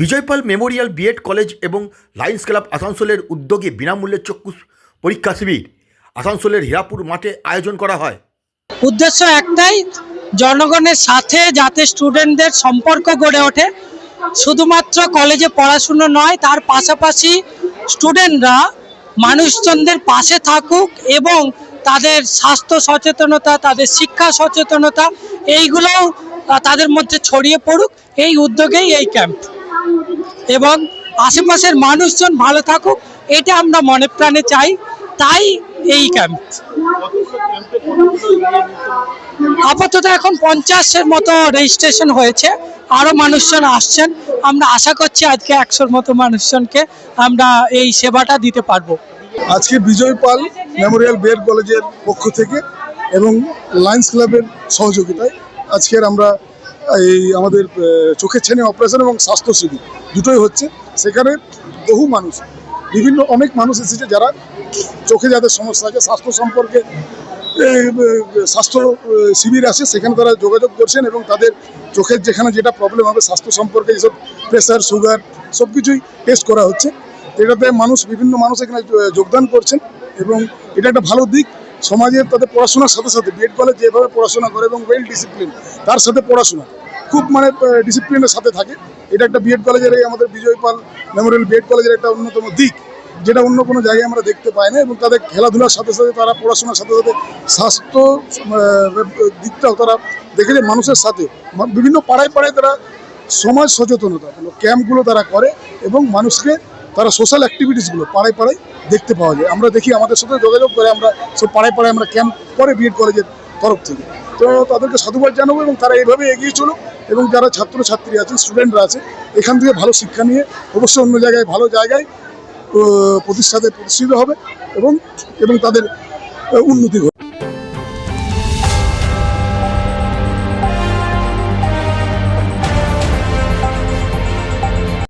Vijaypal memorial BEd college এবং Lions club আসানসোলের উদ্যোগে বিনামূল্যে চক্ষু পরীক্ষা শিবির আসানসোলের হীরাপুর মাঠে আয়োজন করা হয়। উদ্দেশ্য একটাই, জনগণের সাথে যাতে স্টুডেন্টদের সম্পর্ক গড়ে ওঠে। শুধুমাত্র কলেজে পড়াশুনো নয়, তার পাশাপাশি স্টুডেন্টরা মানুষজনদের পাশে থাকুক এবং তাদের স্বাস্থ্য সচেতনতা, তাদের শিক্ষা সচেতনতা, এইগুলোও তাদের মধ্যে ছড়িয়ে পড়ুক। এই উদ্যোগেই এই ক্যাম্প। এবং আশেপাশের মানুষজন ভালো থাকুক, এটা আমরা মনে প্রাণে চাই। তাই এই ক্যাম্প আপাতত এখন পঞ্চাশের মতো রেজিস্ট্রেশন হয়েছে। আরও মানুষজন আসছেন। আমরা আশা করছি আজকে একশোর মতো মানুষজনকে আমরা এই সেবাটা দিতে পারব। আজকে বিজয় পাল মেমোরিয়াল বিএড কলেজের পক্ষ থেকে এবং লায়ন্স ক্লাবের সহযোগিতায় আজকের আমরা এই আমাদের চোখের ছেনে অপারেশন এবং স্বাস্থ্য শিবির দুটোই হচ্ছে। সেখানে বহু মানুষ, বিভিন্ন অনেক মানুষ এসেছে যারা চোখে যাদের সমস্যা আছে, স্বাস্থ্য সম্পর্কে স্বাস্থ্য শিবির আছে, সেখানে তারা যোগাযোগ করছেন এবং তাদের চোখের যেখানে যেটা প্রবলেম হবে, স্বাস্থ্য সম্পর্কে যেসব প্রেশার সুগার সব কিছুই টেস্ট করা হচ্ছে। এটাতে মানুষ, বিভিন্ন মানুষ এখানে যোগদান করছেন এবং এটা একটা ভালো দিক। সমাজের তাদের পড়াশোনার সাথে সাথে বিএড কলেজ যেভাবে পড়াশোনা করে এবং ওয়েল ডিসিপ্লিন তার সাথে পড়াশোনা। খুব মানে ডিসিপ্লিনের সাথে থাকে। এটা একটা বিএড কলেজের এই আমাদের বিজয় পাল মেমোরিয়াল বিএড কলেজের একটা অন্যতম দিক, যেটা অন্য কোনো জায়গায় আমরা দেখতে পাই না এবং তাদের খেলাধুলার সাথে সাথে তারা পড়াশোনার সাথে সাথে স্বাস্থ্য দিকটাও তারা দেখেছে মানুষের সাথে। বিভিন্ন পাড়ায় পাড়ায় তারা সমাজ সচেতনতা ক্যাম্পগুলো তারা করে এবং মানুষকে তারা সোশ্যাল অ্যাক্টিভিটিসগুলো পাড়ায় পাড়ায় দেখতে পাওয়া যায়। আমরা দেখি আমাদের সাথে যোগাযোগ করে আমরা সব পাড়ায় পাড়ায় আমরা ক্যাম্প করে বিএড কলেজের তরফ থেকে। তো তাদেরকে সাধুবাদ জানাব এবং তারা এইভাবে এগিয়ে চলুক এবং যারা ছাত্রছাত্রী আছেন স্টুডেন্টরা আছে এখান থেকে ভালো শিক্ষা নিয়ে অবশ্যই অন্য জায়গায় ভালো জায়গায় প্রতিষ্ঠাতে প্রতিষ্ঠিত হবে এবং এবং তাদের উন্নতি